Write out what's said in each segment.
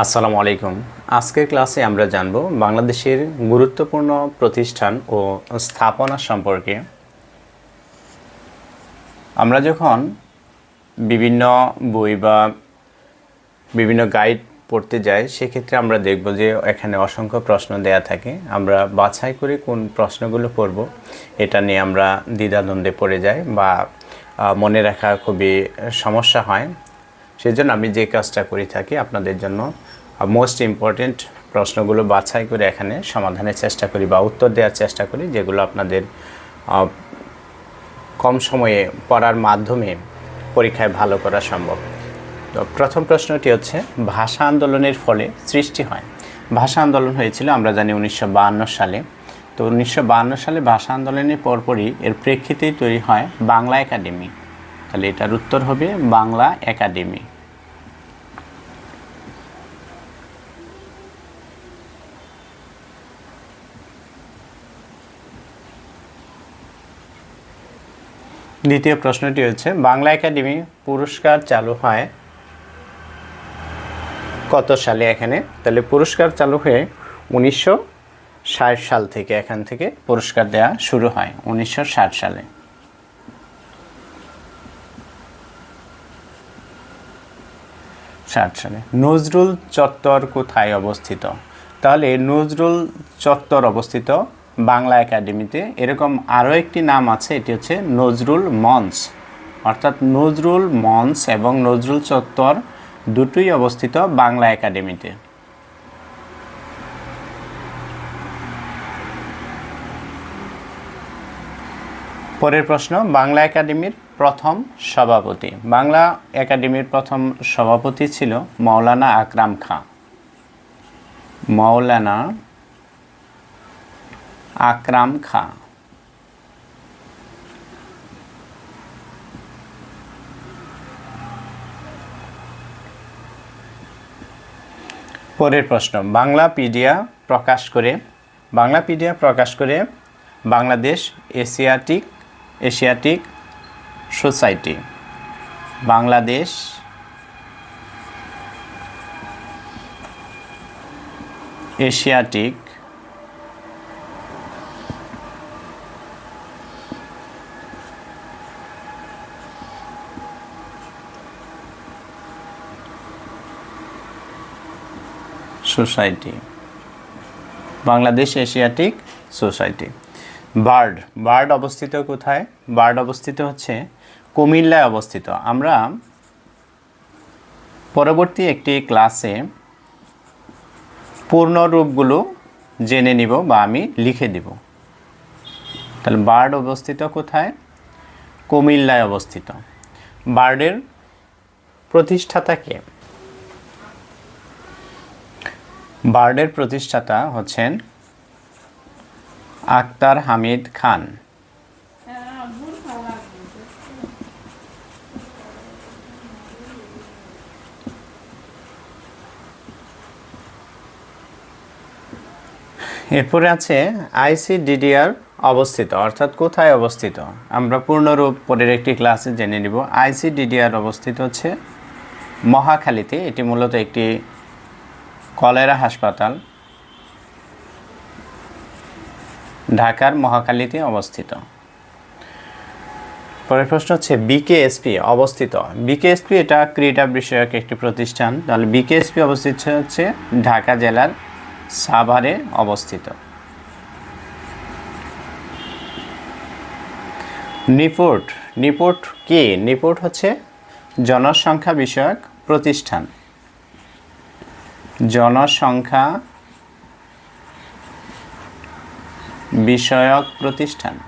আসসালামু আলাইকুম। আজকের ক্লাসে আমরা জানব বাংলাদেশের গুরুত্বপূর্ণ প্রতিষ্ঠান ও স্থাপনা সম্পর্কে। আমরা যখন বিভিন্ন বই বা বিভিন্ন গাইড পড়তে যাই, সেক্ষেত্রে আমরা দেখব যে এখানে অসংখ্য প্রশ্ন দেয়া থাকে। আমরা বাছাই করে কোন প্রশ্নগুলো পড়ব, এটা নিয়ে আমরা দ্বিধাদ্বন্দ্বে পড়ে যাই বা মনে রাখা খুবই সমস্যা হয়। সেজন্য আমি যে কাজটা করে থাকি আপনাদের জন্য মোস্ট ইম্পর্টেন্ট প্রশ্নগুলো বাছাই করে এখানে সমাধানের চেষ্টা করি বা উত্তর দেওয়ার চেষ্টা করি, যেগুলো আপনাদের কম সময়ে পড়ার মাধ্যমে পরীক্ষায় ভালো করা সম্ভব। তো প্রথম প্রশ্নটি হচ্ছে, ভাষা আন্দোলনের ফলে সৃষ্টি হয়। ভাষা আন্দোলন হয়েছিল আমরা জানি উনিশশো বায়ান্ন সালে। তো উনিশশো বায়ান্ন সালে ভাষা আন্দোলনের পরপরই এর প্রেক্ষিতেই তৈরি হয় বাংলা একাডেমি। তাহলে এটার উত্তর হবে বাংলা একাডেমি। দ্বিতীয় প্রশ্নটি হচ্ছে, বাংলা একাডেমি পুরস্কার চালু হয় কত সালে এখানে? তাহলে পুরস্কার চালু হয়ে উনিশশো ষাট সাল থেকে এখান থেকে পুরস্কার দেওয়া শুরু হয়, উনিশশো ষাট সালে। ষাট সালে। নজরুল চত্বর কোথায় অবস্থিত? তাহলে নজরুল চত্বর অবস্থিত বাংলা একাডেমিতে। এরকম আরও একটি নাম আছে, এটি হচ্ছে নজরুল মঞ্চ। অর্থাৎ নজরুল মঞ্চ এবং নজরুল চত্বর দুটোই অবস্থিত বাংলা একাডেমিতে। পরের প্রশ্ন, বাংলা একাডেমির প্রথম সভাপতি। বাংলা একাডেমির প্রথম সভাপতি ছিল মৌলানা আকরাম খাঁ। মৌলানা আকরাম খাঁ। পরের প্রশ্ন বাংলা পিডিয়া প্রকাশ করে বাংলা পিডিয়া প্রকাশ করে Bangladesh Asiatic Asiatic society. Bangladesh Asiatic society. Bangladesh Asiatic society. BARD BARD অবস্থিত কোথায়? বার্ড অবস্থিত হচ্ছে কুমিল্লায় অবস্থিত। আমরা পরবর্তী একটি ক্লাসে পূর্ণ রূপগুলো জেনে নিব বা আমি লিখে দিব। তাহলে বার্ড অবস্থিত কোথায়? কুমিল্লায় অবস্থিত। বার্ডের প্রতিষ্ঠাতা কে? বার্ডের প্রতিষ্ঠাতা হচ্ছেন আক্তার হামিদ খান। এরপরে আছে আইসিডিডিআর অবস্থিত, অর্থাৎ কোথায় অবস্থিত? আমরা পূর্ণরূপ পরের একটি ক্লাসে জেনে নিব। আইসিডিডিআর অবস্থিত হচ্ছে মহাখালীতে। এটি মূলত একটি কলেরা হাসপাতাল, ঢাকার মহাকালীতে অবস্থিত। পরের প্রশ্ন হচ্ছে, বিকেএসপি অবস্থিত। বিকেএসপি এটা ক্রীড়া বিষয়ক একটি প্রতিষ্ঠান। তাহলে বিকেএসপি অবস্থিত হচ্ছে ঢাকা জেলার সাভারে অবস্থিত। নিপোর্ট। নিপোর্ট কি? নিপোর্ট হচ্ছে জনসংখ্যা বিষয়ক প্রতিষ্ঠান। জনসংখ্যা বিষয়ক প্রতিষ্ঠান।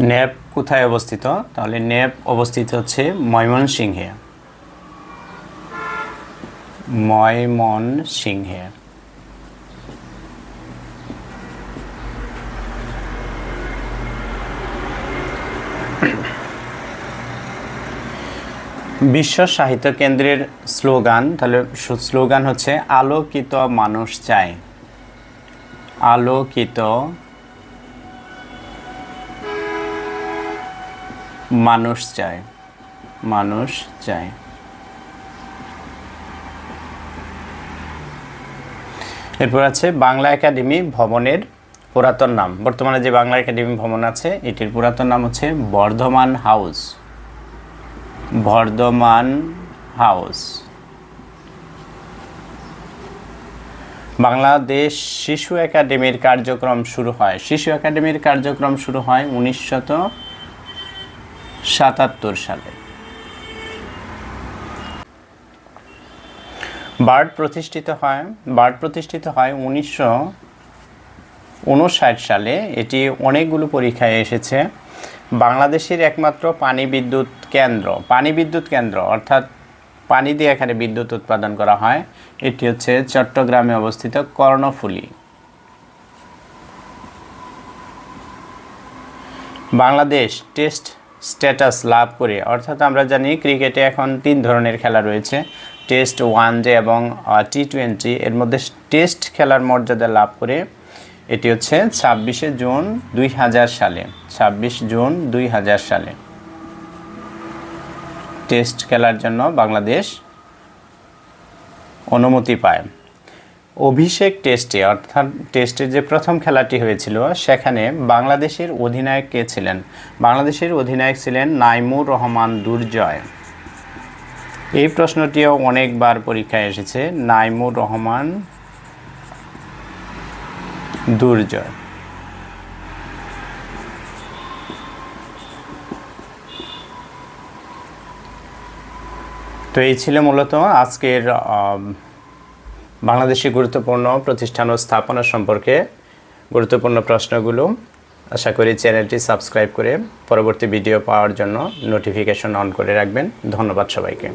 ন্যাপ কোথায় অবস্থিত? তাহলে ন্যাপ অবস্থিত হচ্ছে ময়মনসিংহে। ময়মনসিংহে। বিশ্ব সাহিত্য কেন্দ্রের স্লোগান, তাহলে স্লোগান হচ্ছে আলোকিত মানুষ চায় আলোকিত মানুষ চায় মানুষ চায় এরপর আছে বাংলা একাডেমি ভবনের পুরাতন নাম। বর্তমানে যে বাংলা একাডেমি ভবন আছে, এটির পুরাতন নাম হচ্ছে বর্ধমান হাউস। বর্ধমান হাউস। বাংলাদেশ শিশু একাডেমির কার্যক্রম শুরু হয়। শিশু একাডেমির কার্যক্রম শুরু হয় উনিশশত সাতাত্তর সালে। বার্ড প্রতিষ্ঠিত হয় বার্ড প্রতিষ্ঠিত হয় উনিশশো উনষাট সালে। এটি অনেকগুলো পরীক্ষায় এসেছে। বাংলাদেশের একমাত্র পানি বিদ্যুৎ কেন্দ্র, পানি বিদ্যুৎ কেন্দ্র, অর্থাৎ পানি দিয়ে এখানে বিদ্যুৎ উৎপাদন করা হয়। এটি হচ্ছে চট্টগ্রামে অবস্থিত কর্ণফুলী। বাংলাদেশ টেস্ট স্ট্যাটাস লাভ করে, অর্থাৎ আমরা জানি ক্রিকেটে এখন তিন ধরনের খেলা রয়েছে। টেস্ট ওয়ান ডে এবং টি টোয়েন্টি এর মধ্যে টেস্ট খেলার মর্যাদা লাভ করে। এটি হচ্ছে ছাব্বিশে জুন দুই হাজার সালে, ছাব্বিশ জুন দুই হাজার সালে। টেস্ট খেলার জন্য বাংলাদেশ অনুমতি পায়। অভিষেক টেস্টে, অর্থাৎ টেস্টের যে প্রথম খেলাটি হয়েছিল, সেখানে বাংলাদেশের অধিনায়ক কে ছিলেন? বাংলাদেশের অধিনায়ক ছিলেন নাইমুর রহমান দুর্জয়। এই প্রশ্নটিও অনেকবার পরীক্ষায় এসেছে, নাইমুর রহমান দুর্জয়। তো এই ছিল মূলত আজকের বাংলাদেশি গুরুত্বপূর্ণ প্রতিষ্ঠান ও স্থাপনা সম্পর্কে গুরুত্বপূর্ণ প্রশ্নগুলো। আশা করি চ্যানেলটি সাবস্ক্রাইব করে পরবর্তী ভিডিও পাওয়ার জন্য নোটিফিকেশন অন করে রাখবেন। ধন্যবাদ সবাইকে।